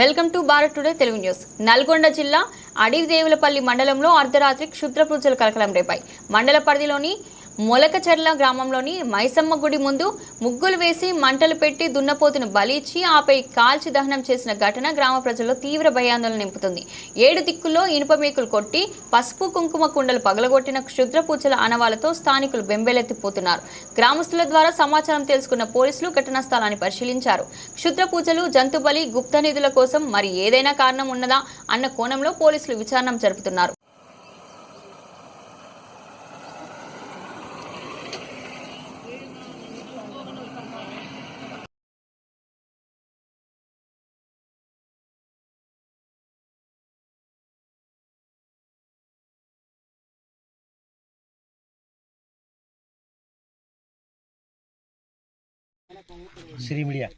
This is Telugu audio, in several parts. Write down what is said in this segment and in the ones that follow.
Welcome to Bharat today Telugu news. Nalgonda జిల్లా అడివిదేవులపల్లి మండలంలో అర్ధరాత్రి క్షుద్ర పూజలు కలకలం రేపాయి. మండల పరిధిలోని మొలకచెర్ల గ్రామంలోని మైసమ్మ గుడి ముందు ముగ్గులు వేసి మంటలు పెట్టి దున్నపోతును బలిచి ఆపై కాల్చి దహనం చేసిన ఘటన గ్రామ ప్రజల్లో తీవ్ర భయాందోళన నింపుతుంది. ఏడు దిక్కుల్లో ఇనుప మేకులు కొట్టి పసుపు కుంకుమ కుండలు పగలగొట్టిన క్షుద్ర పూజల అనవాలతో స్థానికులు బెంబేలెత్తిపోతున్నారు. గ్రామస్తుల ద్వారా సమాచారం తెలుసుకున్న పోలీసులు ఘటనా స్థలాన్ని పరిశీలించారు. క్షుద్ర పూజలు జంతు బలి గుప్త నిధుల కోసం మరి ఏదైనా కారణం ఉన్నదా అన్న కోణంలో పోలీసులు విచారణ జరుపుతున్నారు. శ్రీ మీడియా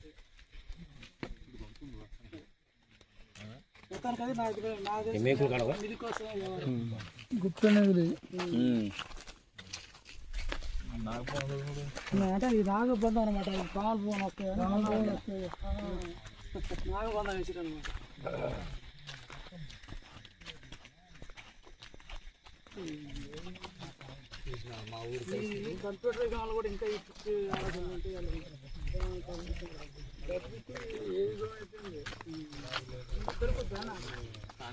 మేకులు కడవ గుర్తున్నది అంటే ఇది నాగబంధం అనమాట పాలు పోను వస్తాయి నాగబంధం వేసారు అనమాట కంప్యూటర్ కూడా ఇంకా